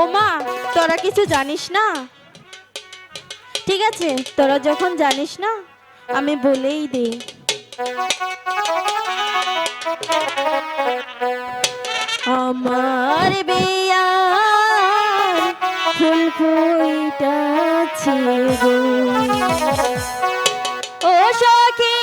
ও মা, তোরা কিছু জানিস না? ঠিক আছে, তোরা যখন জানিস না, আমি বলেই দে আমার বিয়ার ও সখী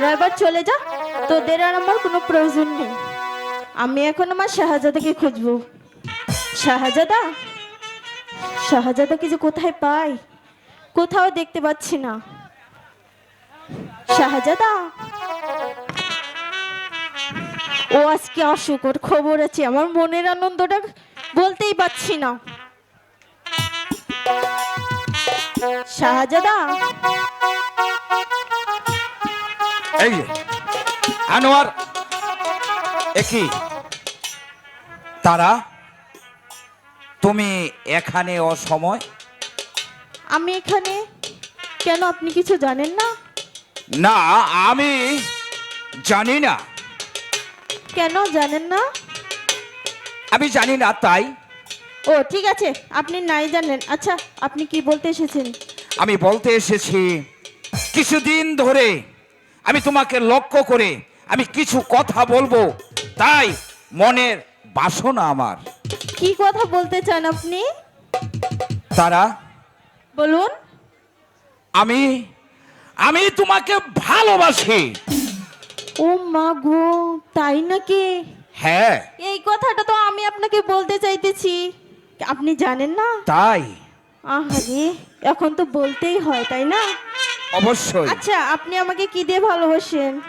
তোরা এবার চলে যা। তোদের আর আমার কোনো প্রয়োজন নেই। আমি এখন আমার শাহজাদাকে খুঁজবো। শাহজাদা? শাহজাদাকে যে কোথায় পাই কোথাও দেখতে পাচ্ছি না। শাহজাদা? ও আজকে অসুখ ওর খবর আছে। আমার মনের আনন্দটা বলতেই পারছি না। শাহজাদা? এই যে, আনোয়ার। একই তারা তুমি এখানে অসময়? আমি এখানে? কেন আপনি কিছু জানেন না? না আমি জানি না। কেন জানেন না? আমি জানি না তাই। ও ঠিক আছে আপনি নাই জানেন। আচ্ছা আপনি কি বলতে এসেছেন? আমি বলতে এসেছি কিছুদিন ধরে আমি তোমাকে লক্ষ্য করে আমি কিছু কথা বলব। তাই মনের বাসনা আমার। কি কথা বলতে চান আপনি? তারা বলুন। আমি আমি তোমাকে ভালোবাসি। ও মা গো তাই নাকি? হ্যাঁ। এই কথাটা তো আমি আপনাকে বলতে চাইতেছি। আপনি জানেন না? তাই। আহারে এখন তো বলতেই হয় তাই না? অবশ্যই। আচ্ছা আপনি আমাকে কি দিয়ে ভালোবাসেন?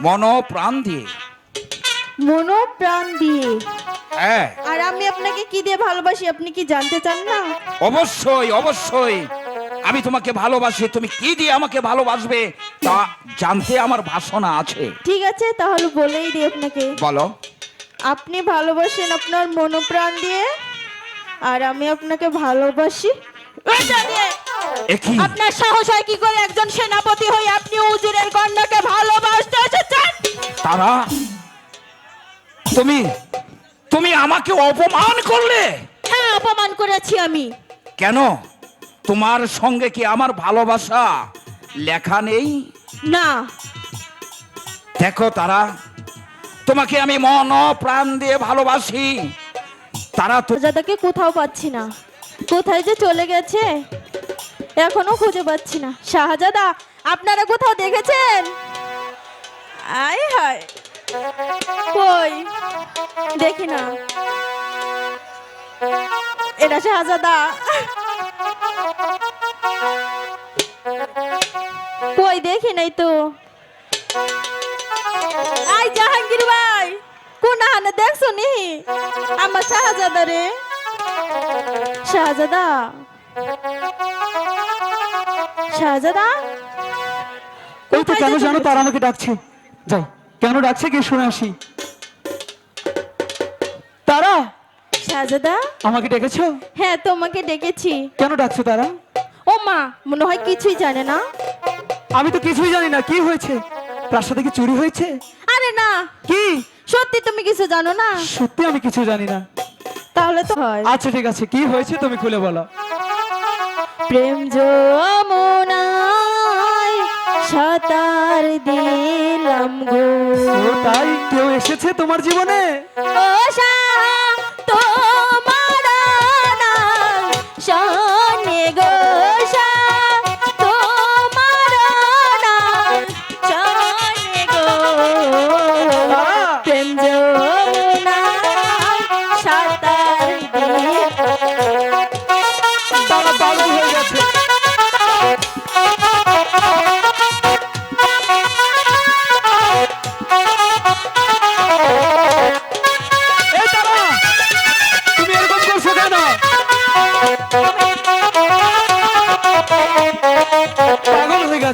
মন প্রাণ দিয়ে। মনো প্রাণ দিয়ে? হ্যাঁ। আর আমি আপনাকে কি দিয়ে ভালোবাসি আপনি কি জানতে চান না? অবশ্যই অবশ্যই। আমি তোমাকে ভালোবাসি তুমি কি দিয়ে আমাকে ভালোবাসবে তা জানতে আমার বাসনা আছে। ঠিক আছে তাহলে বলেই দিই আপনাকে। বলো। আপনি ভালোবাসেন আপনার মনোপ্রাণ দিয়ে আর আমি আপনাকে ভালোবাসি। দিয়ে। আপনার সাহস হয় কি করে একজন সেনাপতি হয়ে আপনি উজিরের কন্যাকে ভালোবাসতে এসেছেন? তারা তুমি তুমি আমাকে অপমান করলে? হ্যাঁ অপমান করেছি আমি। কেন? তোমার সঙ্গে কি আমার ভালোবাসা লেখা নেই? না। দেখো তারা তোমাকে আমি মন প্রাণ দিয়ে ভালোবাসি। তারা তো কোথাও পাচ্ছি না। কোথায় যে চলে গেছে? এখনও খুঁজে পাচ্ছি না। শাহজাদা, আপনারা কোথাও দেখেছেন? আয় হায়। কই? দেখি না। এটা শাহজাদা। কই, দেখি নাই তো। আই জাহাঙ্গীর ভাই কোন হানে দেখছ নি আমার শাহজাদা রে। শাহজাদা। শাহজাদা ওই তো কেন জানো তারা আমাকে ডাকছে? যাই কেন ডাকছে গিয়ে শুনে আসি। তারা? শাহজাদা আমাকে ডেকেছো? হ্যাঁ তোমাকে ডেকেছি। কেন ডাকছো তারা? ও মা মনে হয় কিছুই জানে না। আমি তো কিছুই জানি না কি হয়েছে? প্রাসাদে কি চুরি হয়েছে? আরে না। কি? সত্যি তুমি কিছু জানো না? সত্যি আমি কিছু জানি না। তাহলে তো আচ্ছা ঠিক আছে কি হয়েছে তুমি খুলে বলো। প্রেম যমুনায় সাঁতার দিলাম গো। তাই কেউ এসেছে তোমার জীবনে? ও শাহ,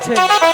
পাগল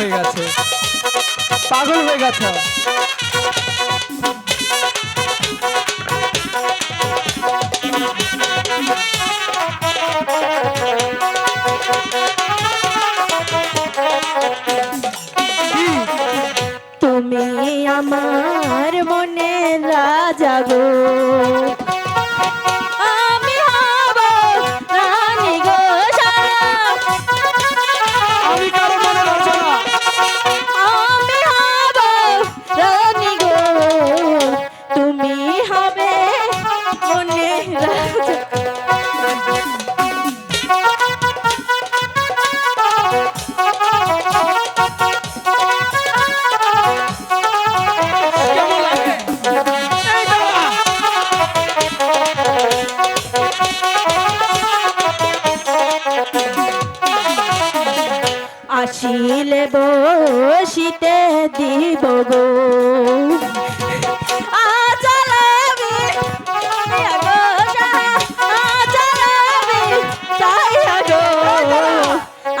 হয়ে গেছে। পাগল হয়ে গেছে।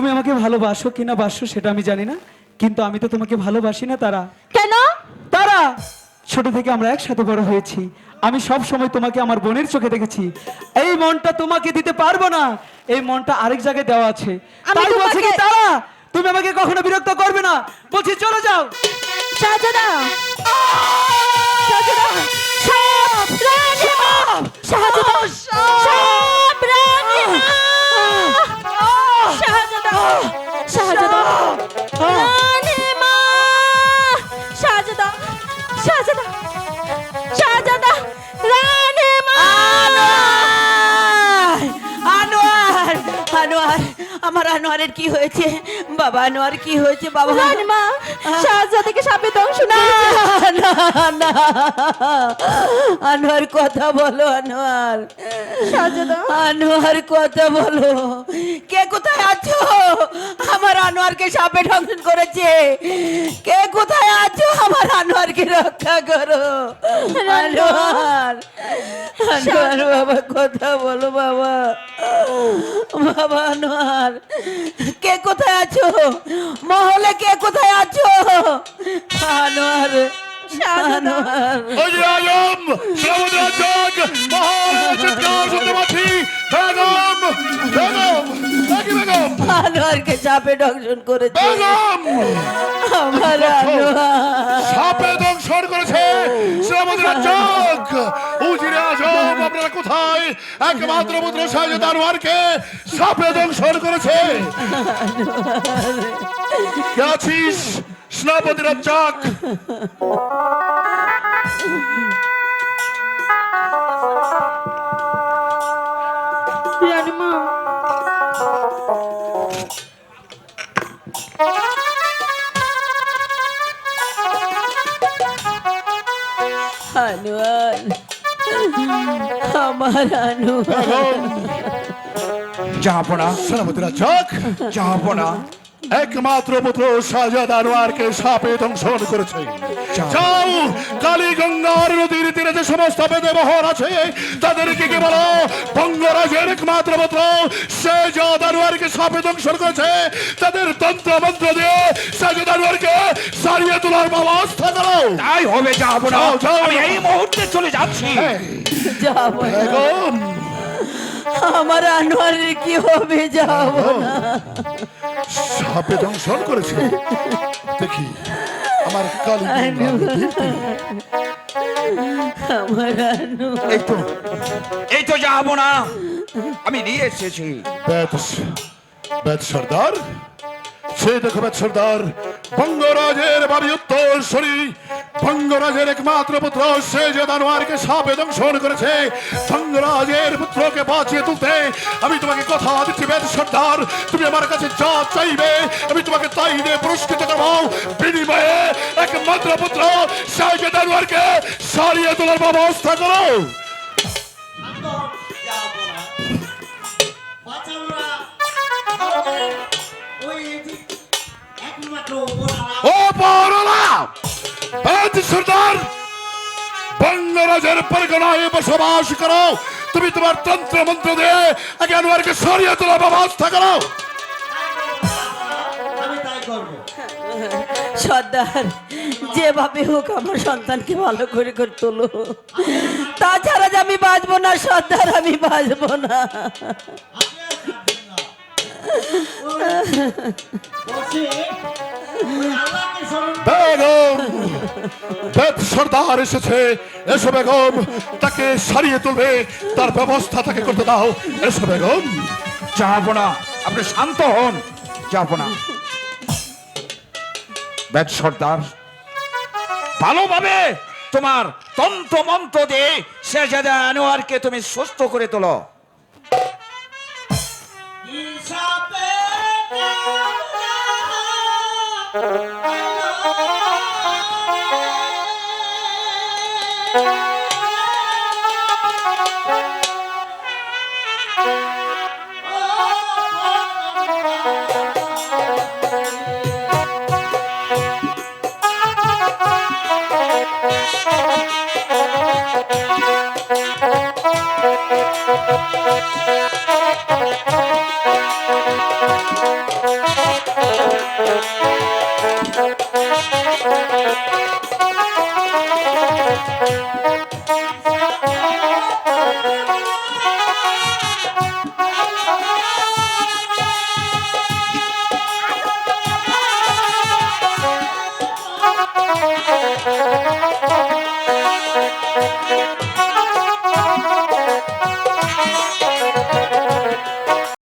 তুমি আমাকে ভালোবাসো কিনা বাসো সেটা আমি জানি না কিন্তু আমি তো তোমাকে ভালোবাসি না তারা। কেন? তারা! ছোট থেকে আমরা একসাথে বড় হয়েছি। আমি সব সময় তোমাকে আমার বোনের চোখে দেখেছি। এই মনটা তোমাকে দিতে পারব না। এই মনটা আরেক জায়গায় দেওয়া আছে। তাই বলছি কি তারা! তুমি আমাকে কখনো বিরক্ত করবে না। বলছি চলে যাও। শাহজাদা সাবধানে শাহজাদা শাহজাদা রানী মা শাহজাদা শাহজাদা শাহজাদা রানী মা। আনোয়ার আনোয়ার আমার আনোয়ারের কি হয়েছে? বাবা আনোয়ার কি হয়েছে? বাবা। মা শাহজাদাকে সাপে দংশ না না না। আনোয়ার কথা বলো আনোয়ার। শাহজাদা আনোয়ার কথা বলো। কে কোথায় আছো? আমার আনোয়ারকে সাপে ঢংসন করেছে। কে কোথায় আছো? আমার আনোয়ারকে রক্ষা করো। আনোয়ার আনোয়ার বাবা কথা বলো বাবা। বাবা আনোয়ার কে কোথায় আছো? মহলে কে কোথায় আছো? আনোয়ার আনোয়ার অজি আজম শ্রবণরাজ মহাচিৎকার শুনতে পাচ্ছি বেগম বেগম নাকি বেগম। আনোয়ারকে চাপে দংশন করেছে। বেগম! আমার আনোয়ার। সাপে দংশন করেছে শ্রবণরাজ উজিরে আজম আপনারা কোথায়? একমাত্র পুত্র সাহেদ আনোয়ারকে সাপে দংশন করেছে। কে আছিস? সেনাপতি রাজ্জাক রানী মা আনোয়ার আমার আনোয়ার জাহাপনা সেনাপতি রাজ্জাক জাহাপনা একমাত্র পুত্র শাহজাদ আনোয়ারকে সাপে দংশন করেছে। যাও। কালী গঙ্গার নদীর তীরে যে সমস্ত বেদে বহর আছে তাদেরকে কি বলো? বঙ্গরাজের একমাত্র পুত্র শাহজাদ আনোয়ারকে সাপে দংশন করেছে। তাদের তন্ত্র মন্ত্র দিয়ে শাহজাদ আনোয়ারকে সারিয়ে তোলার ব্যবস্থা করো। তাই হবে যাও। আমি এই মুহূর্তে চলে যাচ্ছি। যাব না। বেগম আমার আনোয়ারের কি হবে যাব না? সাপে দংশন করেছে। দেখি আমার কালী আমার এই তো। এই তো যাব না। আমি নিয়ে এসেছি। ব্যাস ব্যাস সর্দার। সে দেখো সর্দার, বঙ্গরাজের বাড়ি উত্তরসরি বঙ্গরাজের একমাত্র পুত্র সে যে দানোয়ারকে সাপে দংশন করেছে, বঙ্গরাজের পুত্রকে বাঁচিয়ে তুলতে আমি তোমাকে কথা দিচ্ছি বেদ সর্দার। তুমি আমার কাছে যা চাইবে, আমি তোমাকে তাই দিয়ে পুরস্কৃত করব। বিনিময়ে একমাত্র পুত্র সে যে দানোয়ারকে সারিয়ে তোলার ব্যবস্থা করো। বাচ্চারা ও পরলা বেদ সর্দার বঙ্গরাজের পরগনায় বসবাস করো। তুমি তোমার তন্ত্র মন্ত্র দিয়ে আগে আনোয়ারকে সরিয়ে তোলার ব্যবস্থা করো। আমি তাই করব। সর্দার যেভাবে হোক আমার সন্তানকে ভালো করে করে তোলো। তাছাড়া যে আমি বাঁচবো না সর্দার আমি বাঁচবো না। বেগম, বেদ সর্দার এসেছে। এসো বেগম, তাকে সারিয়ে তুলবে। তার ব্যবস্থা তাকে করতে দাও। এসো বেগম। জাহাপনা আপনি শান্ত হন। যাব না ব্যাট সর্দার, ভালোভাবে তোমার তন্ত্র মন্ত্র দিয়ে শেহজাদা আনোয়ারকে তুমি সুস্থ করে তোলো। হিসাবে ও